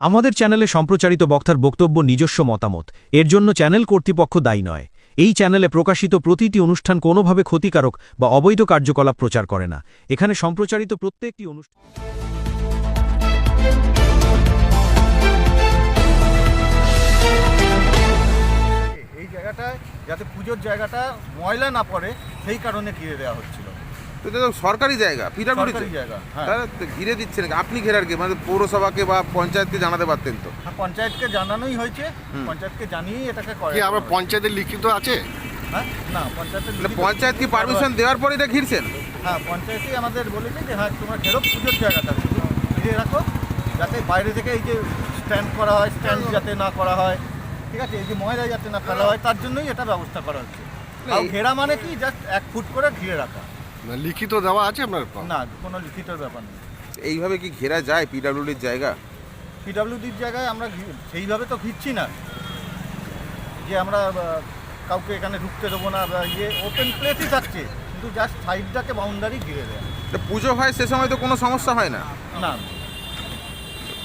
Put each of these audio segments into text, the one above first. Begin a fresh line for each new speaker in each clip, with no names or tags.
আমাদের চ্যানেলে সম্প্রচারিত বক্তার বক্তব্য নিজস্ব মতামত। এর জন্য চ্যানেল কর্তৃপক্ষ দায়ী নয়। এই চ্যানেলে প্রকাশিত প্রতিটি অনুষ্ঠান কোনোভাবে ক্ষতিকারক বা অবৈধ কার্যকলাপ প্রচার করে না। এখানে সম্প্রচারিত প্রত্যেকটি অনুষ্ঠান
এই জায়গাটায়, যাতে পুজোর জায়গাটা ময়লা না পড়ে, সেই কারণে ঘিরে দেওয়া হচ্ছিল
তো এটা তো সরকারি জায়গা
সরকারি জায়গা হ্যাঁ।
তাহলে ঘিরে দিচ্ছেন আপনি ঘেরার কি? মানে পৌরসভাকে বা পঞ্চায়েতকে জানাতে পারতেন তো।
হ্যাঁ, পঞ্চায়েতকে জানানোই হয়েছে। পঞ্চায়েতকে জানিয়েই এটাকে করে
কি আমরা পঞ্চায়েতের লিখিত আছে?
হ্যাঁ? না পঞ্চায়েতের
পঞ্চায়েত কি পারমিশন দেওয়ার পরে এটা ঘিরছেন?
হ্যাঁ পঞ্চায়েতই আমাদের বলেছে যে হ্যাঁ তোমরা ঘেরো পুজোর জায়গাটা ঘিরে রাখো যাতে বাইরে থেকে এই যে স্ট্যান্ড করা হয় স্ট্যান্ড যাতে না করা হয় ঠিক আছে? এই যে ময়লা যাতে না ফেলা হয় তার জন্যই এটা ব্যবস্থা করা হচ্ছে।
এই-
ঘেরা মানে কি? জাস্ট এক ফুট করে ঘিরে রাখা।
না, লিখিত দেওয়া আছে আপনার
না কোনো লিখিত ব্যাপার নেই।
এইভাবে কি ঘেরা যায় পিডাব্লিউডির জায়গা?
পিডাব্লিউডির জায়গায় আমরা ঘি- সেইভাবে তো ঘিরছি না। যে আমরা আহ, কাউকে এখানে ঢুকতে দেবো না বা ইয়ে ওপেন প্লেসই থাকছে। কিন্তু জাস্ট সাইডটাকে বাউন্ডারি ঘিরে দেয়।
তো পুজো হয় সে সময় তো কোনো সমস্যা হয় না?
না।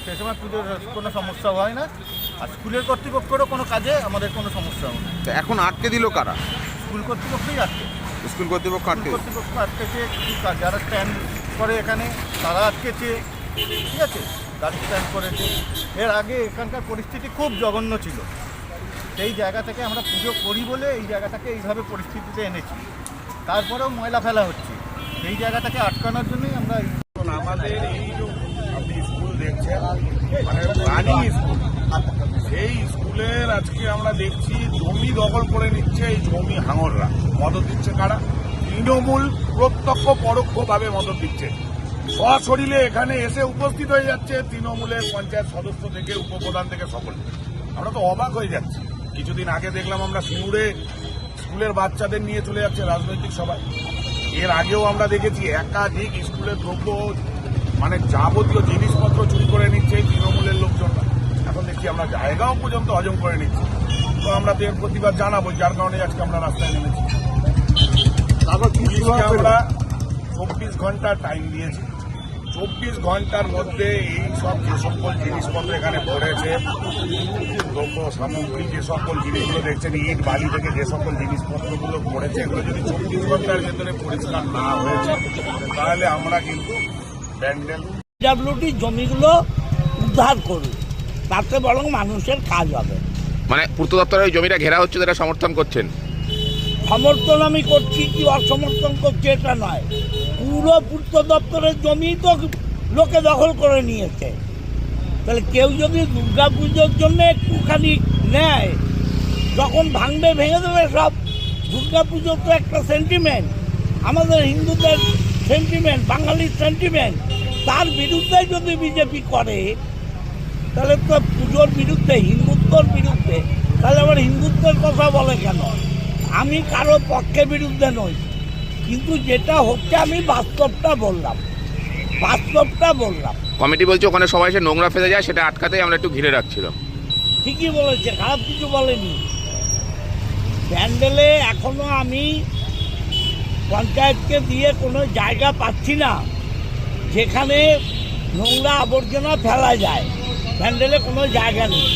সে সময় পুজোর কোনো সমস্যা হয় না। আর স্কুলের কর্তৃপক্ষেরও কোনো কাজে আমাদের কোনো সমস্যা হয় না।
তো এখন আটকে দিল কারা?
স্কুল কর্তৃপক্ষই আটকে।
স্কুল কর্তৃপক্ষ আটকে
কর্তৃপক্ষ আটকেছে যারা স্ট্যান্ড করে এখানে তারা আটকেছে ঠিক আছে? গাড়ি স্ট্যান্ড করেছে। এর আগে এখানকার পরিস্থিতি খুব জঘন্য ছিল। সেই জায়গা থেকে আমরা পুজো করি বলে এই জায়গাটাকে এইভাবে পরিস্থিতিতে এনেছি। তারপরেও ময়লা ফেলা হচ্ছে। এই জায়গাটাকে আটকানোর জন্যই আমরা
আমাদের এই যে আপনি স্কুল দেখছেন মানে রানিং স্কুল স্কুলের আজকে আমরা দেখছি জমি দখল করে নিচ্ছে এই জমি হাঙররা। মদত দিচ্ছে কারা? তৃণমূল প্রত্যক্ষ পরোক্ষভাবে মদত দিচ্ছে। সশরীরে এখানে এসে উপস্থিত হয়ে যাচ্ছে তৃণমূলের পঞ্চায়েত সদস্য থেকে, উপপ্রধান থেকে সকলে। আমরা তো অবাক হয়ে যাচ্ছি। কিছুদিন আগে দেখলাম আমরা সিঙ্গুরে স্কুলের বাচ্চাদের নিয়ে চলে যাচ্ছে রাজনৈতিক সভায়। এর আগেও আমরা দেখেছি একাধিক স্কুলের দ্রব্য মানে যাবতীয় জিনিসপত্র চুরি করে নিচ্ছে তৃণমূলের দেখছি আমরা জায়গাও পর্যন্ত হজম করে নিচ্ছি। তো আমরা তো এর প্রতিবাদ জানাব যার কারণে আজকে আমরা রাস্তায় নেমেছি। পুলিশকে আমরা চব্বিশ ঘণ্টা টাইম দিয়েছি। চব্বিশ ঘণ্টার মধ্যে এই সব যে সকল জিনিসপত্র এখানে পড়েছে দ্রব্য সামগ্রী যে সকল জিনিসগুলো দেখছেন ইট বালি থেকে যে সকল জিনিসপত্রগুলো পড়েছে এগুলো যদি চব্বিশ ঘণ্টার ভেতরে পরিষ্কার না হয়েছে তাহলে আমরা কিন্তু ব্যান্ডেল
ডাব্লিউটি জমিগুলো উদ্ধার করুন। তাতে বরং মানুষের কাজ হবে।
মানে পূর্ত দপ্তরের ওই জমিটা ঘেরা হচ্ছে তারা সমর্থন করছেন?
সমর্থন আমি করছি কি অসমর্থন করছি এটা নয়। পুরো পূর্ত দপ্তরের জমি তো লোকে দখল করে নিয়েছে। তাহলে কেউ যদি দুর্গা পুজোর জন্য একটুখানি নেয় যখন ভাঙবে ভেঙে দেবে সব। দুর্গা পুজো তো একটা সেন্টিমেন্ট আমাদের হিন্দুদের সেন্টিমেন্ট বাঙালির সেন্টিমেন্ট তার বিরুদ্ধে যদি বিজেপি করে তাহলে তো পুজোর বিরুদ্ধে হিন্দুত্বর বিরুদ্ধে তাহলে আমার হিন্দুত্বের কথা বলে কেন? আমি কারও পক্ষে বিরুদ্ধে নই। কিন্তু যেটা হচ্ছে আমি বাস্তবটা বললাম। বাস্তবটা বললাম।
কমিটি বলছে ওখানে সবাই এসে নোংরা ফেলে যায় সেটা আটকাতেই আমরা একটু ঘিরে রাখছিলাম।
ঠিকই বলেছে খারাপ কিছু বলেনি। প্যান্ডেলে এখনও আমি পঞ্চায়েতকে দিয়ে কোনো জায়গা পাচ্ছি না যেখানে নোংরা আবর্জনা ফেলা যায়। প্যান্ডেলে কোনো জায়গা নেই।